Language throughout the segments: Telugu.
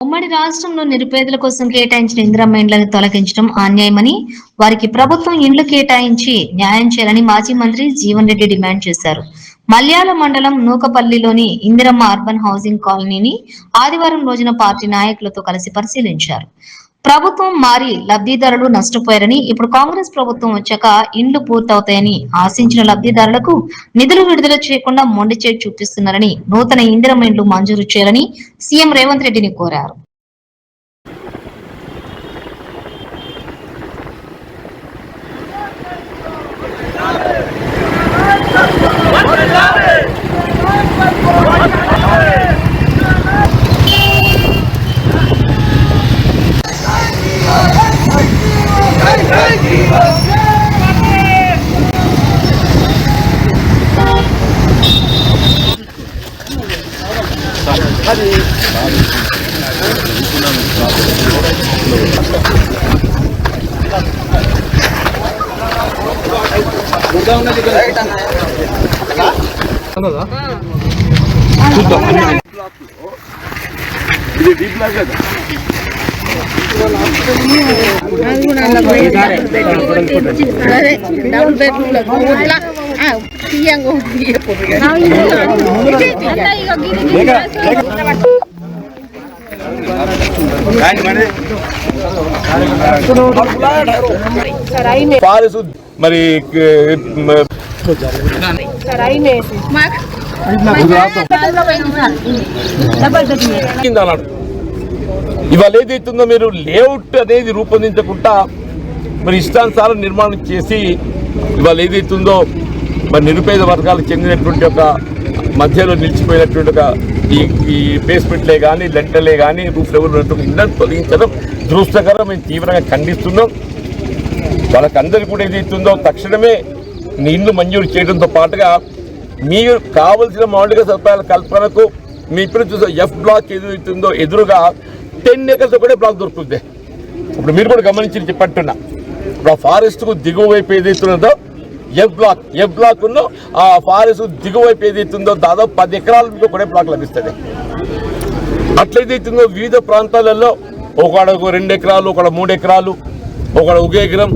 ఉమ్మడి రాష్ట్రంలో నిరుపేదల కోసం కేటాయించిన ఇందిరమ్మ ఇండ్లను తొలగించడం అన్యాయమని వారికి ప్రభుత్వం ఇండ్లు కేటాయించి న్యాయం చేయాలని మాజీ మంత్రి జీవన్ రెడ్డి డిమాండ్ చేశారు. మల్యాల మండలం నూకపల్లిలోని ఇందిరమ్మ అర్బన్ హౌసింగ్ కాలనీని ఆదివారం రోజున పార్టీ నాయకులతో కలిసి పరిశీలించారు. ప్రభుత్వం మారి లబ్ధిదారులు నష్టపోయారని ఇప్పుడు కాంగ్రెస్ ప్రభుత్వం వచ్చాక ఇండ్లు పూర్తవుతాయని ఆశించిన లబ్ధిదారులకు నిధులు విడుదల చేయకుండా మొండి చేటు చూపిస్తున్నారని నూతన ఇందిరమ్మ ఇండ్లు మంజూరు చేయాలని సీఎం రేవంత్ రెడ్డిని కోరారు. అదే డబుల్ బెడ్రూమ్ ఇట్లా తీయంగా మరి అన్నాడు ఇవాళ ఏదైతుందో మీరు లేఅవుట్ అనేది రూపొందించకుండా మరి ఇష్టానుసారం నిర్మాణం చేసి ఇవాళ ఏదైతుందో మరి నిరుపేద వర్గాలకు చెందినటువంటి ఒక మధ్యలో నిలిచిపోయినటువంటి ఒక ఈ ఈ బేస్మెంట్లే కానీ లెంటర్లే కానీ రూఫ్ లెవెల్ ఉన్నటువంటి తొలగించడం దృష్టకరం మేము తీవ్రంగా ఖండిస్తున్నాం. వాళ్ళకందరికీ కూడా ఏదైతుందో తక్షణమే నీ ఇల్లు మంజూరు చేయడంతో పాటుగా మీరు కావలసిన మౌలిక సదుపాయాల కల్పనకు మీ ఇప్పుడు చూసే ఎఫ్ బ్లాక్ ఏదైతుందో ఎదురుగా టెన్ ఎకర్స్ ఒకటే బ్లాక్ దొరుకుతుంది. ఇప్పుడు మీరు కూడా గమనించి చెప్పట్టున్నా ఇప్పుడు ఆ ఫారెస్ట్కు దిగువ వైపు ఏదైతున్నదో ఏ బ్లాక్ ఏ బ్లాక్ ఉన్నో ఆ ఫారెస్ట్ దిగువైపు ఏదైతుందో దాదాపు పది ఎకరాల మీకు ఒకటే బ్లాక్ లభిస్తుంది. అట్లయితుందో వివిధ ప్రాంతాలలో ఒకడకు రెండు ఎకరాలు ఒకడ మూడు ఎకరాలు ఒకడ ఒక ఎకరం.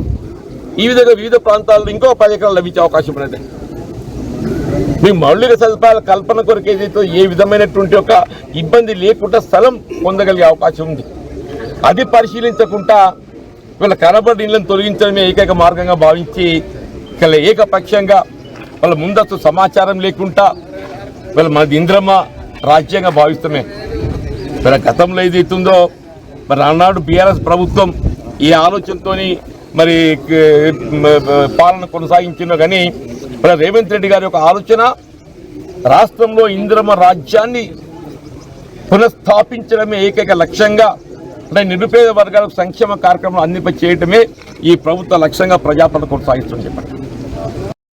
ఈ విధంగా వివిధ ప్రాంతాల్లో ఇంకో పది ఎకరాలు లభించే అవకాశం ఉన్నది. మీకు మౌలిక సదుపాయాల కల్పన కొరకు ఏదైతే ఏ విధమైనటువంటి ఒక ఇబ్బంది లేకుండా స్థలం పొందగలిగే అవకాశం ఉంది. అది పరిశీలించకుండా వీళ్ళ కనబడి ఇళ్ళని తొలగించడమే ఏకైక మార్గంగా భావించి ఇక్కడ ఏకపక్షంగా వాళ్ళ ముందస్తు సమాచారం లేకుండా వీళ్ళ మనది ఇంద్రమ్మ రాజ్యంగా భావిస్తామే. మరి గతంలో ఏదైతుందో మరి ఆనాడు బీఆర్ఎస్ ప్రభుత్వం ఈ ఆలోచనతోని మరి పాలన కొనసాగించినో కానీ మరి రేవంత్ రెడ్డి గారి యొక్క ఆలోచన రాష్ట్రంలో ఇంద్రమ రాజ్యాన్ని పునఃస్థాపించడమే ఏకైక లక్ష్యంగా అంటే నిరుపేద వర్గాలకు సంక్షేమ కార్యక్రమాలు అందింపచేయటమే ఈ ప్రభుత్వ లక్ష్యంగా ప్రజాపాలన కొనసాగిస్తుంది చెప్పండి.